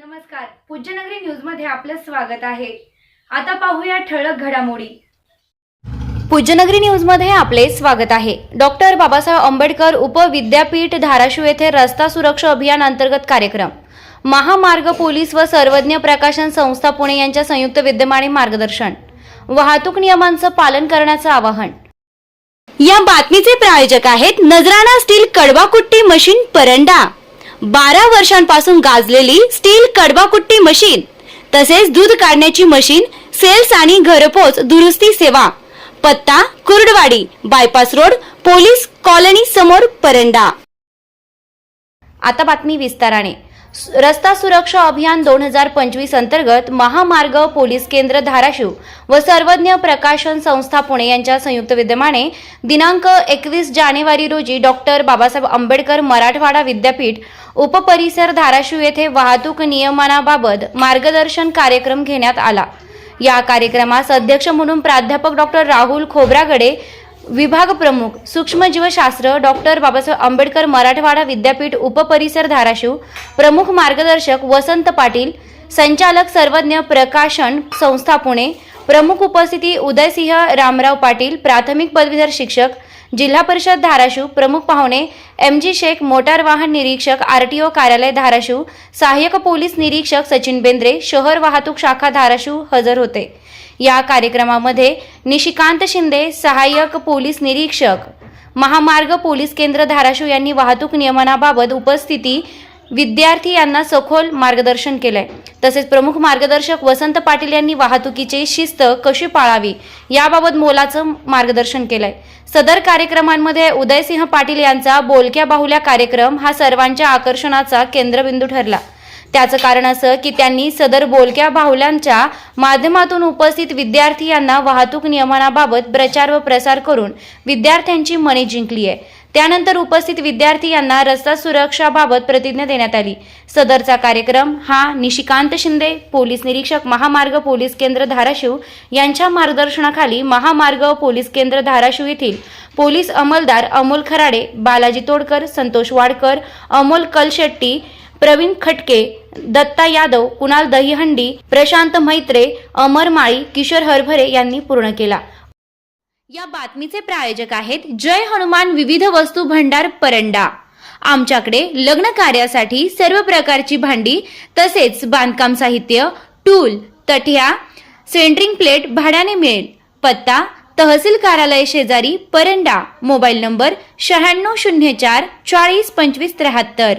नमस्कार. पूज्यनगरी न्यूजमध्ये आपलं स्वागत आहे. आता पाहूया ठळक घडामोडी. पूज्यनगरी न्यूजमध्ये आपले स्वागत आहे. डॉक्टर बाबासाहेब आंबेडकर उपविद्यापीठ धाराशिव येथे रस्ता सुरक्षा अभियान अंतर्गत कार्यक्रम. महामार्ग पोलीस व सर्वज्ञ प्रकाशन संस्था पुणे यांच्या संयुक्त विद्यमाने मार्गदर्शन. वाहतूक नियमांचं पालन करण्याचं आवाहन. या बातमीचे प्रायोजक आहेत नजराणा स्टील कडवाकुट्टी मशीन परंडा. बारा वर्षांपासून गाजलेली स्टील कडवाकुट्टी मशीन तसेच दूध काढण्याची मशीन सेल्स आणि घरपोच दुरुस्ती सेवा. पत्ता Kurduwadi bypass road police colony समोर परंडा. आता बातमी विस्ताराने. रस्ता सुरक्षा अभियान दोन हजार पंचवीस अंतर्गत महामार्ग पोलीस केंद्र धाराशिव व सर्वज्ञ प्रकाशन संस्था पुणे यांच्या संयुक्त विद्यमाने दिनांक एकवीस जानेवारी रोजी डॉक्टर बाबासाहेब आंबेडकर मराठवाडा विद्यापीठ उपपरिसर धाराशिव येथे वाहतूक नियमनाबाबत मार्गदर्शन कार्यक्रम घेण्यात आला. या कार्यक्रमास अध्यक्ष म्हणून प्राध्यापक डॉक्टर राहुल खोब्रागडे विभाग प्रमुख सूक्ष्मजीवशास्त्र डॉक्टर बाबासाहेब आंबेडकर मराठवाडा विद्यापीठ उपपरिसर धाराशिव प्रमुख मार्गदर्शक वसंत पाटील संचालक सर्वज्ञ प्रकाशन संस्था पुणे प्रमुख उपस्थिती उदयसिंह रामराव पाटील प्राथमिक पदवीधर शिक्षक जिल्हा परिषद धाराशिव प्रमुख पाहुणे एम जी शेख मोटार वाहन निरीक्षक आरटीओ कार्यालय धाराशिव सहाय्यक पोलीस निरीक्षक सचिन बेंद्रे शहर वाहतूक शाखा धाराशिव हजर होते. या कार्यक्रमामध्ये निशिकांत शिंदे सहाय्यक पोलीस निरीक्षक महामार्ग पोलीस केंद्र धाराशिव यांनी वाहतूक नियमनाबाबत उपस्थिती विद्यार्थी यांना सखोल मार्गदर्शन केलंय. तसेच प्रमुख मार्गदर्शक वसंत पाटील यांनी वाहतुकीची शिस्त कशी पाळावी याबाबत मोलाचं मार्गदर्शन केलंय. सदर कार्यक्रमांमध्ये उदयसिंह पाटील यांचा बोलक्या बाहुल्या कार्यक्रम हा सर्वांच्या आकर्षणाचा केंद्रबिंदू ठरला. त्याचं कारण असं की त्यांनी सदर बोलक्या बाहुल्यांच्या माध्यमातून उपस्थित विद्यार्थी यांना वाहतूक नियमनाबाबत प्रचार व प्रसार करून विद्यार्थ्यांची मने जिंकली आहे. त्यानंतर उपस्थित विद्यार्थी यांना रस्ता सुरक्षाबाबत प्रतिज्ञा देण्यात आली. सदरचा कार्यक्रम हा निशिकांत शिंदे पोलीस निरीक्षक महामार्ग पोलीस केंद्र धाराशिव यांच्या मार्गदर्शनाखाली महामार्ग पोलीस केंद्र धाराशिव येथील पोलीस अंमलदार अमोल खराडे बालाजी तोडकर संतोष वाडकर अमोल कलशेट्टी प्रवीण खटके दत्ता यादव कुणाल दहीहंडी प्रशांत मैत्रे अमर माळी किशोर हरभरे यांनी पूर्ण केला. या बातमीचे प्रायोजक आहेत जय हनुमान विविध वस्तू भंडार परंडा. आमच्याकडे लग्न कार्यासाठी सर्व प्रकारची भांडी तसेच बांधकाम साहित्य टूल तठ्या सेंटरिंग प्लेट भाड्याने मिळेल. पत्ता तहसील कार्यालय शेजारी परंडा मोबाईल नंबर शहाण्णव शून्य चार चाळीस पंचवीस त्र्याहत्तर.